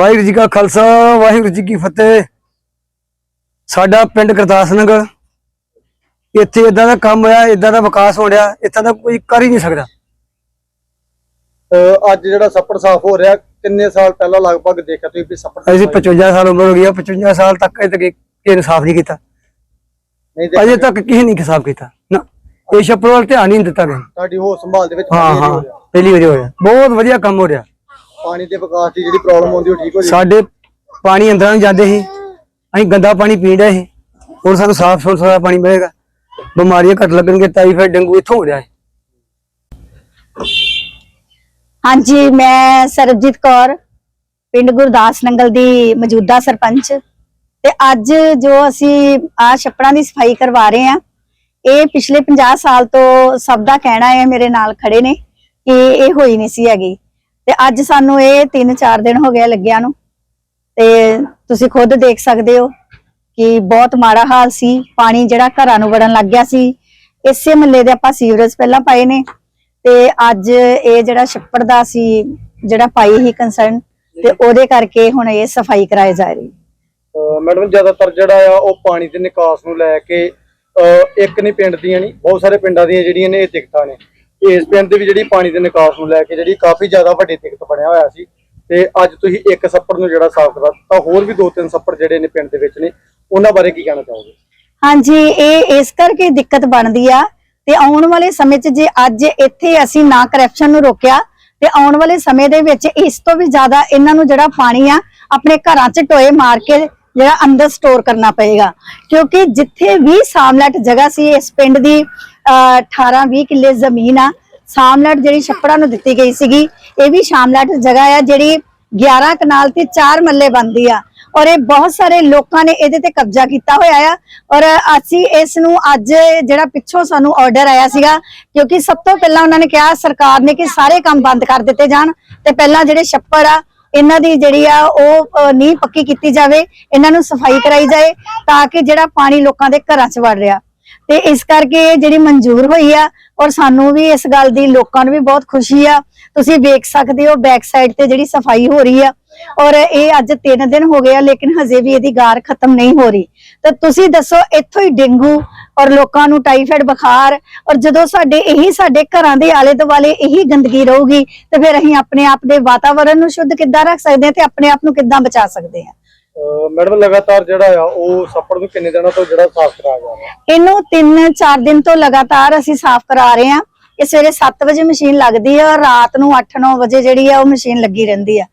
ਵਾਹਿਗੁਰੂ ਜੀ ਕਾ ਖਾਲਸਾ ਵਾਹਿਗੁਰੂ ਜੀ ਕੀ ਫਤਿਹ। ਸਾਡਾ ਪਿੰਡ ਗੁਰਦਾਸ ਨਗਰ ਇੱਥੇ ਇਦਾਂ ਦਾ ਕੰਮ ਹੋਇਆ ਇਦਾਂ ਦਾ ਵਿਕਾਸ ਹੋ ਰਿਹਾ ਇੱਥੇ ਦਾ ਕੋਈ ਕਰ ਹੀ ਨਹੀਂ ਸਕਦਾ। ਅਹ ਅੱਜ ਜਿਹੜਾ ਛੱਪੜ ਸਾਫ਼ ਹੋ ਰਿਹਾ ਕਿੰਨੇ ਸਾਲ ਪਹਿਲਾਂ ਲਗਭਗ ਦੇਖਿਆ ਤੁਸੀਂ ਵੀ ਛੱਪੜ ਅਸੀਂ ਸਫ਼ਾਈ 55 ਸਾਲ ਉਮਰ ਹੋ ਗਈ ਆ 55 ਸਾਲ ਤੱਕ ਅਜੇ ਤੱਕ ਇਹ ਇਨਸਾਫ ਨਹੀਂ ਕੀਤਾ। ਨਹੀਂ ਦੇਖਿਆ ਅਜੇ ਤੱਕ ਕਿਸੇ ਨੇ ਇਨਸਾਫ ਕੀਤਾ ਨਾ। ਇਹ ਛੱਪੜ ਵੱਲ ਧਿਆਨ ਹੀ ਨਹੀਂ ਦਿੱਤਾ ਗਿਆ। ਤੁਹਾਡੀ ਹੋ ਸੰਭਾਲ ਦੇ ਵਿੱਚ ਹਾਂ ਹਾਂ। ਪਹਿਲੀ ਵਾਰੀ ਹੋਇਆ। ਬਹੁਤ ਵਧੀਆ ਕੰਮ ਹੋ ਰਿਹਾ। ਪਾਣੀ ਦੇ ਵਿਕਾਸ ਦੀ ਜਿਹੜੀ ਪ੍ਰੋਬਲਮ ਆਉਂਦੀ ਉਹ ਠੀਕ ਹੋ ਜੀ ਸਾਡੇ ਪਾਣੀ ਅੰਦਰਾਂ ਨੂੰ ਜਾਂਦੇ ਸੀ। ਅਸੀਂ ਗੰਦਾ ਪਾਣੀ ਰਹੇ ਸੀ। ਹੁਣ ਸਾਨੂੰ ਸਾਫ਼ ਸੁਥਰਾ ਪਾਣੀ ਮਿਲੇਗਾ। ਬਿਮਾਰੀਆਂ ਘੱਟ ਲੱਗਣਗੇ ਟਾਈਫਾਇਡ ਡੇਂਗੂ ਇੱਥੋਂ ਹੋ ਰਿਹਾ ਹੈ। ਹਾਂਜੀ ਮੈਂ ਸਰਬਜੀਤ ਕੌਰ ਪਿੰਡ ਗੁਰਦਾਸ ਨੰਗਲ ਦੀ ਮੌਜੂਦਾ ਸਰਪੰਚ। ਤੇ ਅੱਜ ਜੋ ਅਸੀਂ ਆ ਛੱਪੜਾਂ ਦੀ ਸਫ਼ਾਈ ਕਰਵਾ ਰਹੇ ਆ ਇਹ ਪਿਛਲੇ 50 ਸਾਲ ਤੋਂ ਸਭ ਦਾ ਕਹਿਣਾ ਹੈ ਮੇਰੇ ਨਾਲ ਖੜੇ ਨੇ ਕਿ ਇਹ ਹੋਈ ਨਹੀਂ ਸੀ ਹੈਗੀ। ਤੇ ਅੱਜ ਸਾਨੂੰ ਇਹ 3-4 ਦਿਨ ਹੋ ਗਏ ਲੱਗਿਆ ਨੂੰ। ਤੇ ਤੁਸੀਂ ਖੁਦ ਦੇਖ ਸਕਦੇ ਹੋ ਕਿ ਬਹੁਤ ਮਾੜਾ ਹਾਲ ਸੀ। ਪਾਣੀ ਜਿਹੜਾ ਘਰਾਂ ਨੂੰ ਵੜਨ ਲੱਗ ਗਿਆ ਸੀ। ਇਸੇ ਮਹੱਲੇ ਦੇ ਆਪਾਂ ਸੀਵਰੇਜ ਪਹਿਲਾਂ ਪਾਏ ਨੇ। ਤੇ ਅੱਜ ਇਹ ਜਿਹੜਾ ਛੱਪੜ ਦਾ ਸੀ, ਜਿਹੜਾ ਪਾਈ ਹੀ ਕੰਸਰਨ ਤੇ ਉਹਦੇ ਕਰਕੇ ਹੁਣ ਇਹ ਸਫ਼ਾਈ ਕਰਾਈ ਜਾ ਰਹੀ। ਮੈਡਮ, ਜ਼ਿਆਦਾਤਰ ਜਿਹੜਾ ਆ, ਉਹ ਪਾਣੀ ਦੇ ਨਿਕਾਸ ਨੂੰ ਲੈ ਕੇ ਇੱਕ ਨਹੀਂ ਪਿੰਡ ਦੀਆਂ ਨਹੀਂ, ਬਹੁਤ ਸਾਰੇ ਪਿੰਡਾਂ ਦੀਆਂ ਜਿਹੜੀਆਂ ਨੇ ਇਹ ਦਿੱਕਤਾਂ ਨੇ। ਇਸ ਪਿੰਡ ਦੇ ਵੀ ਜਿਹੜੀ ਪਾਣੀ ਦੇ ਨਿਕਾਸ ਨੂੰ ਲੈ ਕੇ ਜਿਹੜੀ ਕਾਫੀ ਜ਼ਿਆਦਾ ਵੱਡੀ ਦਿੱਕਤ ਬਣਿਆ ਹੋਇਆ ਸੀ ਤੇ ਅੱਜ ਤੁਸੀਂ ਇੱਕ ਛੱਪੜ ਨੂੰ ਜਿਹੜਾ ਸਾਫ਼ ਕਰਾ ਤਾਂ ਹੋਰ ਵੀ ਦੋ ਤਿੰਨ ਛੱਪੜ ਜਿਹੜੇ ਨੇ ਪਿੰਡ ਦੇ ਵਿੱਚ ਨੇ, ਉਹਨਾਂ ਬਾਰੇ ਕੀ ਕਹਿਣਾ ਚਾਹੋਗੇ? ਹਾਂਜੀ, ਇਹ ਇਸ ਕਰਕੇ ਦਿੱਕਤ ਬਣਦੀ ਆ ਤੇ ਆਉਣ ਵਾਲੇ ਸਮੇਂ 'ਚ ਜੇ ਅੱਜ ਇੱਥੇ ਅਸੀਂ ਨਾ ਕਰਪਸ਼ਨ ਨੂੰ ਰੋਕਿਆ ਤੇ ਆਉਣ ਵਾਲੇ ਸਮੇਂ ਦੇ ਵਿੱਚ ਇਸ ਤੋਂ ਵੀ ਜ਼ਿਆਦਾ ਇਹਨਾਂ ਨੂੰ ਜਿਹੜਾ ਪਾਣੀ ਆ, ਆਪਣੇ ਘਰਾਂ 'ਚ ਟੋਏ ਮਾਰ ਕੇ ਜਿਹੜਾ ਅੰਦਰ ਸਟੋਰ ਕਰਨਾ ਪਏਗਾ। ਕਿਉਂਕਿ ਜਿੱਥੇ ਵੀ ਸਾਮਲਟ ਜਗ੍ਹਾ ਸੀ ਇਸ ਪਿੰਡ ਦੀ 18 20 ਕਿੱਲੇ ਜ਼ਮੀਨ ਆ। ਸਾਮਲਟ ਜਿਹੜੀ ਛੱਪੜਾਂ ਨੂੰ ਦਿੱਤੀ ਗਈ ਸੀਗੀ, ਇਹ ਵੀ ਸ਼ਾਮਲਟ ਜਗ੍ਹਾ ਆ ਜਿਹੜੀ 11 ਕਨਾਲ ਤੇ 4 ਮੱਲੇ ਬੰਦੀ ਆ। ਔਰ ਇਹ ਬਹੁਤ ਸਾਰੇ ਲੋਕਾਂ ਨੇ ਇਹਦੇ ਤੇ ਕਬਜ਼ਾ ਕੀਤਾ ਹੋਇਆ ਆ। ਔਰ ਅਸੀਂ ਇਸ ਨੂੰ ਅੱਜ ਜਿਹੜਾ ਪਿੱਛੋਂ ਸਾਨੂੰ ਆਰਡਰ ਆਇਆ ਸੀਗਾ, ਕਿਉਂਕਿ ਸਭ ਤੋਂ ਪਹਿਲਾਂ ਉਹਨਾਂ ਨੇ ਕਿਹਾ ਸਰਕਾਰ ਨੇ ਕਿ ਸਾਰੇ ਕੰਮ ਬੰਦ ਕਰ ਦਿੱਤੇ ਜਾਣ ਤੇ ਪਹਿਲਾਂ ਜਿਹੜੇ ਛੱਪੜ ਆ, ਇਹਨਾਂ ਦੀ ਜਿਹੜੀ ਆ ਉਹ ਨੀਂਹ ਪੱਕੀ ਕੀਤੀ ਜਾਵੇ, ਇਹਨਾਂ ਨੂੰ ਸਫ਼ਾਈ ਕਰਾਈ ਜਾਏ ਤਾਂ ਕਿ ਜਿਹੜਾ ਪਾਣੀ ਲੋਕਾਂ ਦੇ ਘਰਾਂ 'ਚ ਵੜ ਰਿਹਾ। ਤੇ ਇਸ ਕਰਕੇ ਇਹ ਜਿਹੜੀ ਮਨਜ਼ੂਰ ਹੋਈ ਆ ਔਰ ਸਾਨੂੰ ਵੀ ਇਸ ਗੱਲ ਦੀ ਲੋਕਾਂ ਨੂੰ ਵੀ ਬਹੁਤ ਖੁਸ਼ੀ ਆ। ਤੁਸੀਂ ਵੇਖ ਸਕਦੇ ਹੋ ਬੈਕ ਸਾਈਡ ਤੇ ਜਿਹੜੀ ਸਫ਼ਾਈ ਹੋ ਰਹੀ ਆ ਔਰ ਇਹ ਅੱਜ 3 ਦਿਨ ਹੋ ਗਏ ਆ, ਲੇਕਿਨ ਹਜੇ ਵੀ ਇਹਦੀ ਗਾਰ ਖਤਮ ਨਹੀਂ ਹੋ ਰਹੀ। ਤਾਂ ਤੁਸੀਂ ਦੱਸੋ, ਇੱਥੋਂ ਹੀ ਡੇਂਗੂ ਔਰ ਲੋਕਾਂ ਨੂੰ ਟਾਈਫਾਇਡ ਬੁਖਾਰ ਔਰ ਜਦੋਂ ਸਾਡੇ, ਇਹੀ ਸਾਡੇ ਘਰਾਂ ਦੇ ਆਲੇ ਦੁਆਲੇ ਇਹੀ ਗੰਦਗੀ ਰਹੂਗੀ, ਤੇ ਫਿਰ ਅਸੀਂ ਆਪਣੇ ਆਪ ਦੇ ਵਾਤਾਵਰਣ ਨੂੰ ਸ਼ੁੱਧ ਕਿੱਦਾਂ ਰੱਖ ਸਕਦੇ ਹਾਂ ਤੇ ਆਪਣੇ ਆਪ ਨੂੰ ਕਿੱਦਾਂ ਬਚਾ ਸਕਦੇ ਹਾਂ? ਮੈਡਮ, ਲਗਾਤਾਰ ਜਿਹੜਾ ਆ, ਉਹ ਛੱਪੜ ਨੂੰ ਕਿੰਨੇ ਦਿਨਾਂ ਤੋਂ ਜਿਹੜਾ ਸਾਫ਼ ਕਰਾਇਆ ਜਾ ਰਿਹਾ? ਇਹਨੂੰ 3-4 ਦਿਨ ਤੋਂ ਲਗਾਤਾਰ ਅਸੀਂ ਸਾਫ਼ ਕਰਾ ਰਹੇ ਹਾਂ। ਇਹ ਸਵੇਰੇ 7 ਵਜੇ ਮਸ਼ੀਨ ਲੱਗਦੀ ਹੈ ਔਰ ਰਾਤ ਨੂੰ 8-9 ਵਜੇ ਜਿਹੜੀ ਆ, ਉਹ ਮਸ਼ੀਨ ਲੱਗੀ ਰਹਿੰਦੀ ਆ।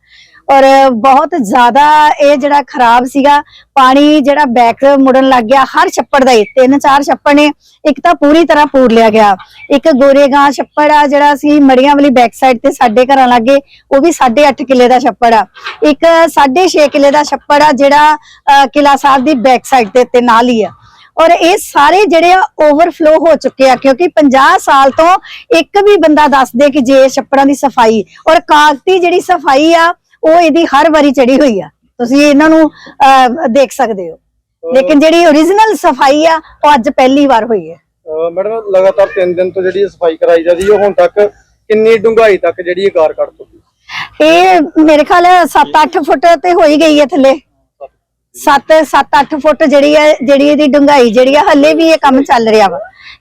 ਔਰ ਬਹੁਤ ਜ਼ਿਆਦਾ ਇਹ ਜਿਹੜਾ ਖਰਾਬ ਸੀਗਾ ਪਾਣੀ ਜਿਹੜਾ ਬੈਕ ਮੁੜਨ ਲੱਗ ਗਿਆ ਹਰ ਛੱਪੜ ਦਾ ਹੀ ਤਿੰਨ ਚਾਰ ਛੱਪੜ ਨੇ ਇੱਕ ਤਾਂ ਪੂਰੀ ਤਰ੍ਹਾਂ ਪੂਰ ਲਿਆ ਗਿਆ। ਇੱਕ ਗੋਰੇਗਾ ਛੱਪੜ ਆ ਜਿਹੜਾ ਸੀ ਮੜੀਆਂ ਵਾਲੀ ਬੈਕ ਸਾਈਡ ਤੇ ਸਾਡੇ ਘਰਾਂ ਲੱਗੇ ਉਹ ਵੀ 8.5 ਕਿੱਲੇ ਦਾ ਛੱਪੜ ਆ। ਇੱਕ 6.5 ਕਿੱਲੇ ਦਾ ਛੱਪੜ ਆ ਜਿਹੜਾ ਅਹ, ਕਿਲਾ ਸਾਹਿਬ ਦੀ ਬੈਕ ਸਾਈਡ ਤੇ ਤੇ ਨਾਲ ਹੀ ਆ। ਔਰ ਇਹ ਸਾਰੇ ਜਿਹੜੇ ਆ ਓਵਰਫਲੋ ਹੋ ਚੁੱਕੇ ਆ ਕਿਉਂਕਿ 50 ਸਾਲ ਤੋਂ ਇੱਕ ਵੀ ਬੰਦਾ ਦੱਸ ਦੇ ਕਿ ਜੇ ਇਹ ਛੱਪੜਾਂ ਦੀ ਸਫ਼ਾਈ ਔਰ ਕਾਗਤੀ ਜਿਹੜੀ ਸਫ਼ਾਈ ਆ ਉਹ ਇਹਦੀ ਹਰ ਵਾਰੀ ਚੜੀ ਹੋਈ ਆ। ਤੁਸੀਂ ਇਹਨਾਂ ਨੂੰ ਦੇਖ ਸਕਦੇ ਹੋ। ਲੇਕਿਨ ਜਿਹੜੀ ਓਰੀਜਨਲ ਸਫ਼ਾਈ ਆ ਉਹ ਅੱਜ ਪਹਿਲੀ ਵਾਰ ਹੋਈ ਹੈ। ਮੈਡਮ ਲਗਾਤਾਰ 3 ਦਿਨ ਤੋਂ ਜਿਹੜੀ ਸਫ਼ਾਈ ਕਰਾਈ ਜਾਂਦੀ ਹੈ ਹੁਣ ਤੱਕ ਕਿੰਨੀ ਡੂੰਘਾਈ ਤੱਕ ਜਿਹੜੀ ਇਹ ਗਾਰ ਕੱਢ ਚੁੱਕੀ ਇਹ ਮੇਰੇ ਖਿਆਲ 7-8 ਫੁੱਟ ਤੇ ਹੋ ਹੀ ਗਈ ਹੈ ਥੱਲੇ। 7 7-8 ਫੁੱਟ ਜਿਹੜੀ ਹੈ ਜਿਹੜੀ ਇਹਦੀ ਡੂੰਘਾਈ ਜਿਹੜੀ ਆ ਹੱਲੇ ਵੀ ਇਹ ਕੰਮ ਚੱਲ ਰਿਹਾ ਵਾ।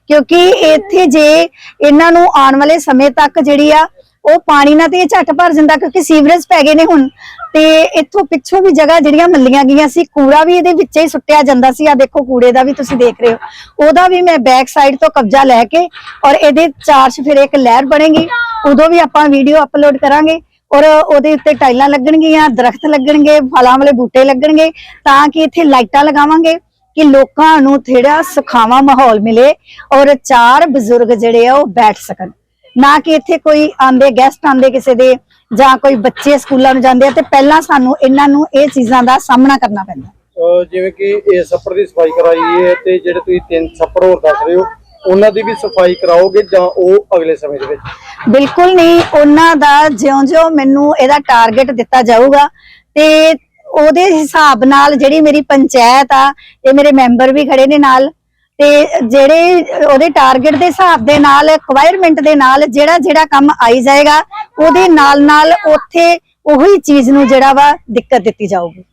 ਕਿਉਂਕਿ ਇੱਥੇ ਜੇ ਇਹਨਾਂ ਨੂੰ ਆਉਣ ਵਾਲੇ ਸਮੇਂ ਤੱਕ ਜਿਹੜੀ ਆ ਉਹ ਪਾਣੀ ਨਾਲ ਤੇ ਇਹ ਝੱਟ ਭਰ ਜਾਂਦਾ ਕਿਉਂਕਿ ਸੀਵਰੇਜ ਪੈ ਗਏ ਨੇ ਹੁਣ। ਤੇ ਇੱਥੋਂ ਪਿੱਛੋਂ ਵੀ ਜਗ੍ਹਾ ਜਿਹੜੀਆਂ ਮੱਲੀਆਂ ਗਈਆਂ ਸੀ, ਕੂੜਾ ਵੀ ਇਹਦੇ ਵਿੱਚ ਹੀ ਸੁੱਟਿਆ ਜਾਂਦਾ ਸੀ। ਆ ਦੇਖੋ ਕੂੜੇ ਦਾ ਵੀ ਤੁਸੀਂ ਦੇਖ ਰਹੇ ਹੋ। ਉਹਦਾ ਵੀ ਮੈਂ ਬੈਕ ਸਾਈਡ ਤੋਂ ਕਬਜ਼ਾ ਲੈ ਕੇ ਔਰ ਇਹਦੇ ਚਾਰ ਫਿਰ ਇੱਕ ਲਹਿਰ ਬਣੇਗੀ। ਉਦੋਂ ਵੀ ਆਪਾਂ ਵੀਡੀਓ ਅਪਲੋਡ ਕਰਾਂਗੇ ਔਰ ਉਹਦੇ ਉੱਤੇ ਟਾਈਲਾਂ ਲੱਗਣਗੀਆਂ, ਦਰਖਤ ਲੱਗਣਗੇ, ਫਲਾਂ ਵਾਲੇ ਬੂਟੇ ਲੱਗਣਗੇ ਤਾਂ ਕਿ ਇੱਥੇ ਲਾਈਟਾਂ ਲਗਾਵਾਂਗੇ ਕਿ ਲੋਕਾਂ ਨੂੰ ਥੇੜਾ ਸੁਖਾਵਾਂ ਮਾਹੌਲ ਮਿਲੇ ਔਰ ਚਾਰ ਬਜ਼ੁਰਗ ਜਿਹੜੇ ਆ ਉਹ ਬੈਠ ਸਕਣ। ਨਾ ਕਿ ਇੱਥੇ ਕੋਈ ਆਂਦੇ ਗੈਸਟ ਆਂਦੇ ਕਿਸੇ ਦੇ ਜਾਂ ਕੋਈ ਬੱਚੇ ਸਕੂਲਾਂ ਨੂੰ ਜਾਂਦੇ ਆ ਤੇ ਪਹਿਲਾਂ ਸਾਨੂੰ ਇਹਨਾਂ ਨੂੰ ਇਹ ਚੀਜ਼ਾਂ ਦਾ ਸਾਹਮਣਾ ਕਰਨਾ ਪੈਂਦਾ। ਜਿਵੇਂ ਕਿ ਇਹ ਛੱਪੜ ਦੀ ਸਫ਼ਾਈ ਕਰਾਈ ਹੈ ਤੇ ਜਿਹੜੇ ਤੁਸੀਂ ਤਿੰਨ ਛੱਪੜ ਹੋਰ ਦੱਸ ਰਹੇ ਹੋ ਉਹਨਾਂ ਦੀ ਵੀ ਸਫ਼ਾਈ ਕਰਾਓਗੇ ਜਾਂ ਉਹ ਅਗਲੇ ਸਮੇਂ ਦੇ ਵਿੱਚ? ਬਿਲਕੁਲ ਨਹੀਂ ਉਹਨਾਂ ਦਾ ਜਿਉਂ-ਜਿਉਂ ਮੈਨੂੰ ਇਹਦਾ ਟਾਰਗੇਟ ਦਿੱਤਾ ਜਾਊਗਾ ਤੇ ਉਹਦੇ ਹਿਸਾਬ ਨਾਲ ਜਿਹੜੀ ਮੇਰੀ ਪੰਚਾਇਤ ਆ ਇਹ ਮੇਰੇ ਮੈਂਬਰ ਵੀ ਖੜੇ ਨੇ ਨਾਲ ਤੇ ਜਿਹੜੇ ਉਹਦੇ ਟਾਰਗੇਟ ਦੇ ਹਿਸਾਬ ਦੇ ਨਾਲ ਰਿਕੁਆਇਰਮੈਂਟ ਦੇ ਨਾਲ ਜਿਹੜਾ ਜਿਹੜਾ ਕੰਮ ਆਈ ਜਾਏਗਾ ਉਹਦੇ ਨਾਲ ਨਾਲ ਉੱਥੇ ਉਹੀ ਚੀਜ਼ ਨੂੰ ਜਿਹੜਾ ਵਾ ਦਿੱਕਤ ਦਿੱਤੀ ਜਾਊਗੀ।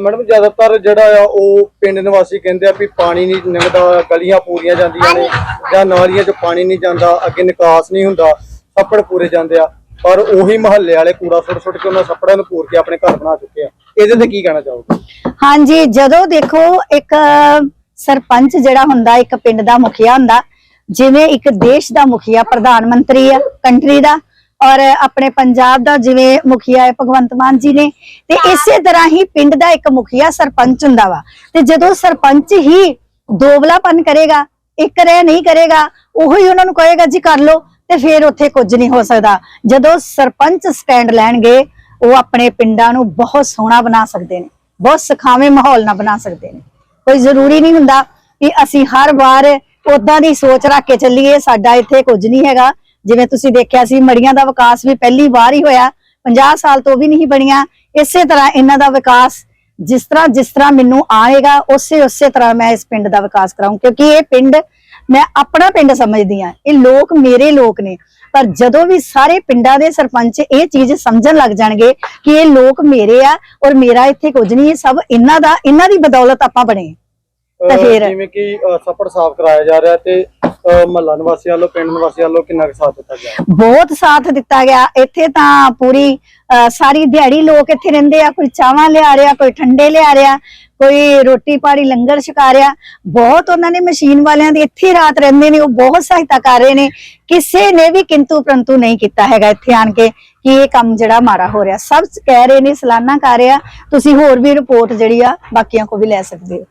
ਮੈਡਮ ਜ਼ਿਆਦਾਤਰ ਜਿਹੜਾ ਆ ਉਹ ਪਿੰਡ ਨਿਵਾਸੀ ਕਹਿੰਦੇ ਆ ਵੀ ਪਾਣੀ ਨਹੀਂ ਲੰਘਦਾ ਗਲੀਆਂ ਪੂਰੀਆਂ ਜਾਂਦੀਆਂ ਨੇ ਜਾਂ ਨਾਲੀਆਂ 'ਚ ਪਾਣੀ ਨਹੀਂ ਜਾਂਦਾ ਅੱਗੇ ਨਿਕਾਸ ਨਹੀਂ ਹੁੰਦਾ ਛੱਪੜ ਪੂਰੇ ਜਾਂਦੇ ਆ। ਪਰ ਉਹੀ ਮਹੱਲੇ ਵਾਲੇ ਕੂੜਾ ਸੁੱਟ ਸੁੱਟ ਕੇ ਉਹਨਾਂ ਛੱਪੜਾਂ ਨੂੰ ਪੂਰ ਕੇ ਆਪਣੇ ਘਰ ਬਣਾ ਚੁੱਕੇ ਆ। ਇਹਦੇ ਤੇ ਕੀ ਕਹਿਣਾ ਚਾਹੋਗੇ? ਹਾਂਜੀ ਜਦੋਂ ਦੇਖੋ ਇੱਕ ਸਰਪੰਚ ਜਿਹੜਾ ਹੁੰਦਾ, ਇੱਕ ਪਿੰਡ ਦਾ ਮੁਖੀਆ ਹੁੰਦਾ, ਜਿਵੇਂ ਇੱਕ ਦੇਸ਼ ਦਾ ਮੁਖੀਆ, ਪ੍ਰਧਾਨ ਮੰਤਰੀ ਆ, ਕੰਟਰੀ ਦਾ, ਔਰ ਆਪਣੇ ਪੰਜਾਬ ਦਾ ਜਿਵੇਂ ਮੁਖੀਆ ਹੈ, ਭਗਵੰਤ ਮਾਨ ਜੀ ਨੇ, ਤੇ ਇਸੇ ਤਰ੍ਹਾਂ ਹੀ ਪਿੰਡ ਦਾ ਇੱਕ ਮੁਖੀਆ ਸਰਪੰਚ ਹੁੰਦਾ ਵਾ। ਤੇ ਜਦੋਂ ਸਰਪੰਚ ਹੀ ਦੋਗਲਾਪਨ ਕਰੇਗਾ, ਇੱਕ ਰਹਿ ਨਹੀਂ ਕਰੇਗਾ, ਉਹੀ ਉਹਨਾਂ ਨੂੰ ਕਹੇਗਾ, ਜੀ ਕਰ ਲਓ, ਤੇ ਫਿਰ ਉੱਥੇ ਕੁਝ ਨਹੀਂ ਹੋ ਸਕਦਾ। ਜਦੋਂ ਸਰਪੰਚ ਸਟੈਂਡ ਲੈਣਗੇ, ਉਹ ਆਪਣੇ ਪਿੰਡਾਂ ਨੂੰ ਬਹੁਤ ਸੋਹਣਾ ਬਣਾ ਸਕਦੇ ਨੇ, ਬਹੁਤ ਸਖਾਵੇਂ ਮਾਹੌਲ ਨਾਲ ਬਣਾ ਸਕਦੇ ਨੇ। ਕੋਈ ਜ਼ਰੂਰੀ ਨਹੀਂ ਹੁੰਦਾ ਕਿ ਅਸੀਂ ਹਰ ਵਾਰ ਉਦਾਂ ਦੀ ਸੋਚ ਰੱਖ ਕੇ ਚੱਲੀਏ, ਸਾਡਾ ਇੱਥੇ ਕੁਝ ਨਹੀਂ ਹੈਗਾ। ਜਿਵੇਂ ਤੁਸੀਂ ਦੇਖਿਆ ਸੀ, ਮੜੀਆਂ ਦਾ ਵਿਕਾਸ ਵੀ ਪਹਿਲੀ ਵਾਰ ਹੀ ਹੋਇਆ 50 ਸਾਲ ਤੋਂ ਵੀ ਨਹੀਂ ਬਣੀਆਂ। ਇਸੇ ਤਰ੍ਹਾਂ ਇਹਨਾਂ ਦਾ ਵਿਕਾਸ ਜਿਸ ਤਰ੍ਹਾਂ ਜਿਸ ਤਰ੍ਹਾਂ ਮੈਨੂੰ ਆਏਗਾ, ਉਸੇ ਉਸੇ ਤਰ੍ਹਾਂ ਮੈਂ ਇਸ ਪਿੰਡ ਦਾ ਵਿਕਾਸ ਕਰਾਉਂ ਕਿਉਂਕਿ ਇਹ ਪਿੰਡ ਮੈਂ ਆਪਣਾ ਪਿੰਡ ਸਮਝਦੀ ਆ ਇਹ ਲੋਕ ਮੇਰੇ ਲੋਕ ਨੇ। ਪਰ ਜਦੋਂ ਵੀ ਸਾਰੇ ਪਿੰਡਾਂ ਦੇ ਸਰਪੰਚ ਇਹ ਚੀਜ਼ ਸਮਝਣ ਲੱਗ ਜਾਣਗੇ ਕਿ ਇਹ ਲੋਕ ਮੇਰੇ ਆ ਔਰ ਮੇਰਾ ਇੱਥੇ ਕੁਝ ਨਹੀਂ ਇਹ ਸਭ ਇਹਨਾਂ ਦਾ ਇਹਨਾਂ ਦੀ ਬਦੌਲਤ ਆਪਾਂ ਬਣੇ ਤਾਂ ਫਿਰ- ਜਿਵੇਂ ਕਿ ਛੱਪੜ ਸਾਫ਼ ਕਰਾਇਆ ਜਾ ਰਿਹਾ ਤੇ ਮਹੱਲਾ ਨਿਵਾਸੀਆਂ ਵੱਲੋਂ ਪਿੰਡ ਨਿਵਾਸੀਆਂ ਵੱਲੋਂ ਕਿੰਨਾ ਕੁ ਸਾਥ ਦਿੱਤਾ ਗਿਆ? ਬਹੁਤ ਸਾਥ ਦਿੱਤਾ ਗਿਆ। ਇੱਥੇ ਤਾਂ ਪੂਰੀ ਅਹ, ਸਾਰੀ ਦਿਹਾੜੀ ਲੋਕ ਇੱਥੇ ਰਹਿੰਦੇ ਆ। ਕੋਈ ਚਾਵਾਂ ਲਿਆ ਰਿਹਾ ਕੋਈ ਠੰਡੇ ਲਿਆ ਰਿਹਾ ਕੋਈ ਰੋਟੀ ਪਾਣੀ ਲੰਗਰ ਛਕਾ ਰਿਹਾ। ਬਹੁਤ ਉਹਨਾਂ ਨੇ ਮਸ਼ੀਨ ਵਾਲਿਆਂ ਦੀ ਇੱਥੇ ਹੀ ਰਾਤ ਰਹਿੰਦੇ ਨੇ ਉਹ ਬਹੁਤ ਸਹਾਇਤਾ ਕਰ ਰਹੇ ਨੇ। ਕਿਸੇ ਨੇ ਵੀ ਕਿੰਤੂ ਪ੍ਰੰਤੂ ਨਹੀਂ ਕੀਤਾ ਹੈਗਾ ਇੱਥੇ ਆਣ ਕੇ ਕਿ ਇਹ ਕੰਮ ਜਿਹੜਾ ਮਾਰਾ ਹੋ ਰਿਹਾ। ਸਭ ਕਹਿ ਰਹੇ ਨੇ ਸਲਾਨਾ ਕਰ ਰਿਹਾ। ਤੁਸੀਂ ਹੋਰ ਵੀ ਰਿਪੋਰਟ ਜਿਹੜੀ ਆ ਬਾਕੀਆਂ ਕੋ ਵੀ ਲੈ ਸਕਦੇ ਹੋ।